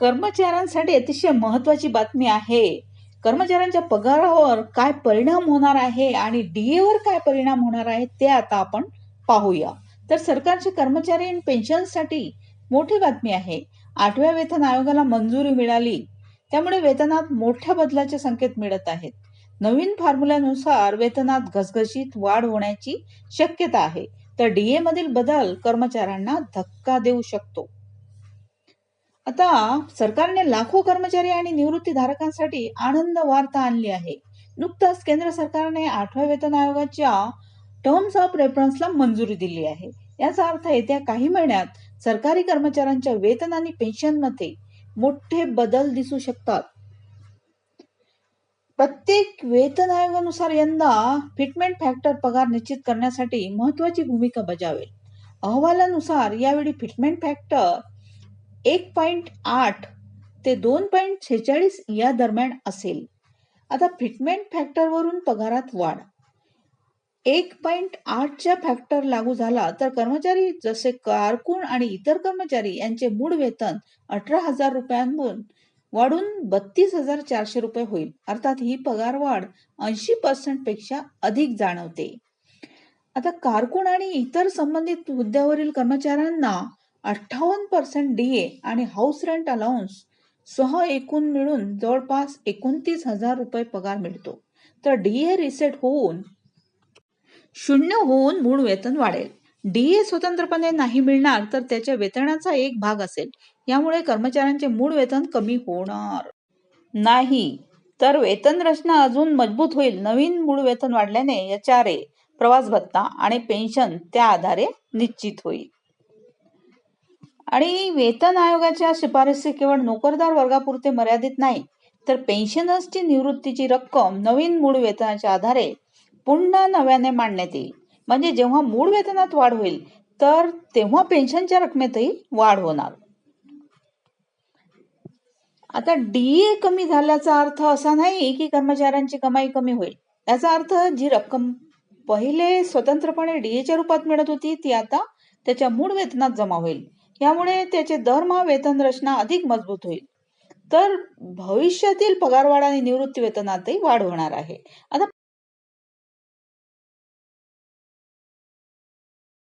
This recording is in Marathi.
कर्मचाऱ्यांसाठी अतिशय महत्वाची बातमी आहे. कर्मचाऱ्यांच्या पगारावर काय परिणाम होणार आहे आणि डीएवर काय परिणाम होणार आहे ते आता आपण पाहूया. तर सरकारचे कर्मचारी आणि पेन्शनसाठी मोठी बातमी आहे. आठव्या वेतन आयोगाला मंजुरी मिळाली. त्यामुळे वेतनात मोठ्या बदलाचे संकेत मिळत आहेत. नवीन फॉर्म्युल्यानुसार वेतनात घसघशीत वाढ होण्याची शक्यता आहे. तर डीए मधील बदल कर्मचाऱ्यांना धक्का देऊ शकतो. आता सरकारने लाखो कर्मचारी आणि निवृत्तीधारकांसाठी आनंद वार्ता आणली आहे. नुकताच केंद्र सरकारने आठव्या वेतन आयोगाच्या टर्म्स ऑफ रेफरन्सला मंजुरी दिली आहे. याचा अर्थ येत्या काही महिन्यात सरकारी कर्मचाऱ्यांच्या वेतन आणि पेन्शनमध्ये मोठे बदल दिसू शकतात. प्रत्येक वेतन आयोगानुसार यंदा फिटमेंट फॅक्टर पगार निश्चित करण्यासाठी महत्वाची भूमिका बजावेल. अहवालानुसार यावेळी फिटमेंट फॅक्टर एक पॉइंट आठ ते दोन पॉईंट छेचाळीस या दरम्यान असेल. आता फिटमेंट फॅक्टरवरून पगारात वाढ. एक पॉईंट आठच्या फॅक्टर लागू झाला तर कर्मचारी जसे कारकून आणि इतर कर्मचारी यांचे मूळ वेतन अठरा हजार रुपयांवरून वाढून बत्तीस हजार चारशे रुपये होईल. अर्थात ही पगार वाढ ऐंशी पर्सेंटपेक्षा अधिक जाणवते. आता कारकून आणि इतर संबंधित हुद्द्यावरील कर्मचाऱ्यांना अठ्ठावन्न पर्सेंट डी ए आणि हाऊस रेंट अलाउन्स सह एकूण मिळून जवळपास एकोणतीस हजार रुपये पगार मिळतो. तर डी ए रिसेट होऊन शून्य होऊन मूळ वेतन वाढेल. डीए स्वतंत्रपणे नाही मिळणार तर त्याच्या वेतनाचा एक भाग असेल. यामुळे कर्मचाऱ्यांचे मूळ वेतन कमी होणार. नाही तर वेतन रचना अजून मजबूत होईल. नवीन मूळ वेतन वाढल्याने एच आर ए प्रवास भत्ता आणि पेन्शन त्या आधारे निश्चित होईल. आणि वेतन आयोगाच्या शिफारसी केवळ नोकरदार वर्गापुरते मर्यादित नाही तर पेन्शनर्सची निवृत्तीची रक्कम नवीन मूळ वेतनाच्या आधारे पुन्हा नव्याने मांडण्यात येईल. म्हणजे जेव्हा मूळ वेतनात वाढ होईल तर तेव्हा पेन्शनच्या रकमेतही वाढ होणार. आता डीए कमी झाल्याचा अर्थ असा नाही की कर्मचाऱ्यांची कमाई कमी होईल. याचा अर्थ जी रक्कम पहिले स्वतंत्रपणे डीएच्या रूपात मिळत होती ती आता त्याच्या मूळ वेतनात जमा होईल. यामुळे त्याचे दरमहा वेतन रचना अधिक मजबूत होईल. तर भविष्यातील पगारवाढ आणि निवृत्ती वेतनातही वाढ होणार आहे. आता